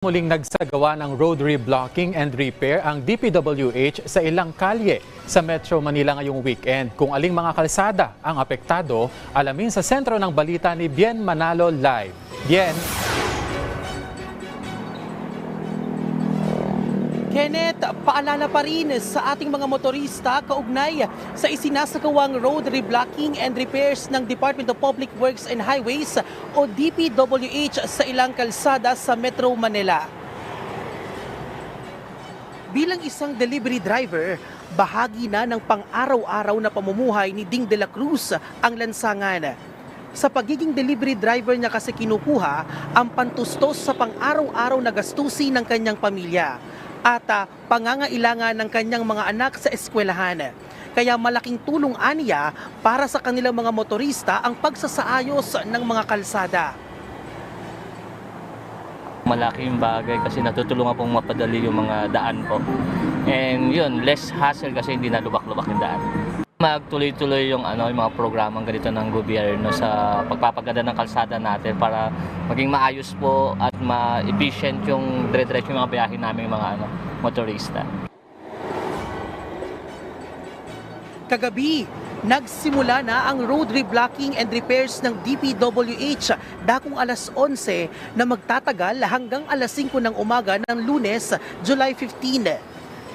Muling nagsagawa ng road reblocking and repair ang DPWH sa ilang kalye sa Metro Manila ngayong weekend. Kung aling mga kalsada ang apektado, alamin sa sentro ng balita ni Bien Manalo Live. Bien, Kenneth, paalala pa rin sa ating mga motorista kaugnay sa isinasagawang road reblocking and repairs ng Department of Public Works and Highways o DPWH sa ilang kalsada sa Metro Manila. Bilang isang delivery driver, bahagi na ng pang-araw-araw na pamumuhay ni Ding de la Cruz ang lansangan. Sa pagiging delivery driver niya kasi kinukuha ang pantustos sa pang-araw-araw na gastusin ng kanyang pamilya at ah, pangangailangan ng kanyang mga anak sa eskwelahan. Kaya malaking tulong aniya para sa kanilang mga motorista ang pagsasaayos ng mga kalsada. malaking bagay kasi natutulungan pong mapadali yung mga daan po. And yun, less hassle kasi hindi na lubak-lubak yung daan. Magtuloy-tuloy yung ano, yung mga programang ganito ng gobyerno sa pagpapaganda ng kalsada natin para maging maayos po at ma-efficient yung dire-diretso yung mga biyahe namin mga ano, motorista. Kagabi, nagsimula na ang road reblocking and repairs ng DPWH dakong alas 11 na magtatagal hanggang alas 5 ng umaga ng lunes, July 15.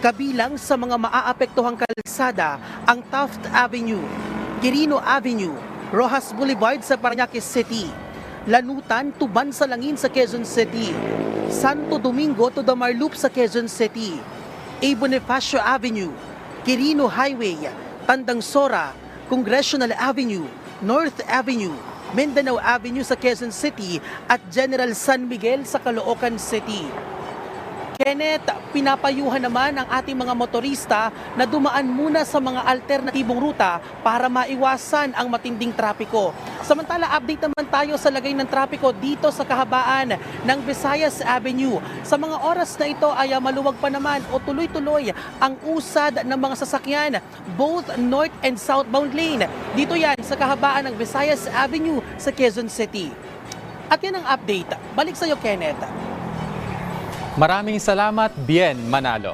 Kabilang sa mga maaapektuhang kalsada ang Taft Avenue, Quirino Avenue, Rojas Boulevard sa Paranaque City, Lanutan, Tuban sa Langin sa Quezon City, Santo Domingo to Damar Loop sa Quezon City, A. Bonifacio Avenue, Quirino Highway, Tandang Sora, Congressional Avenue, North Avenue, Mindanao Avenue sa Quezon City at General San Miguel sa Caloocan City. Kenneth, pinapayuhan naman ang ating mga motorista na dumaan muna sa mga alternatibong ruta para maiwasan ang matinding trapiko. Samantala, update naman tayo sa lagay ng trapiko dito sa kahabaan ng Visayas Avenue. Sa mga oras na ito ay ah, maluwag pa naman o tuloy-tuloy ang usad ng mga sasakyan both north and southbound lane. Dito yan sa kahabaan ng Visayas Avenue sa Quezon City. At yan ang update. Balik sa iyo, Kenneth. Maraming salamat Bien Manalo.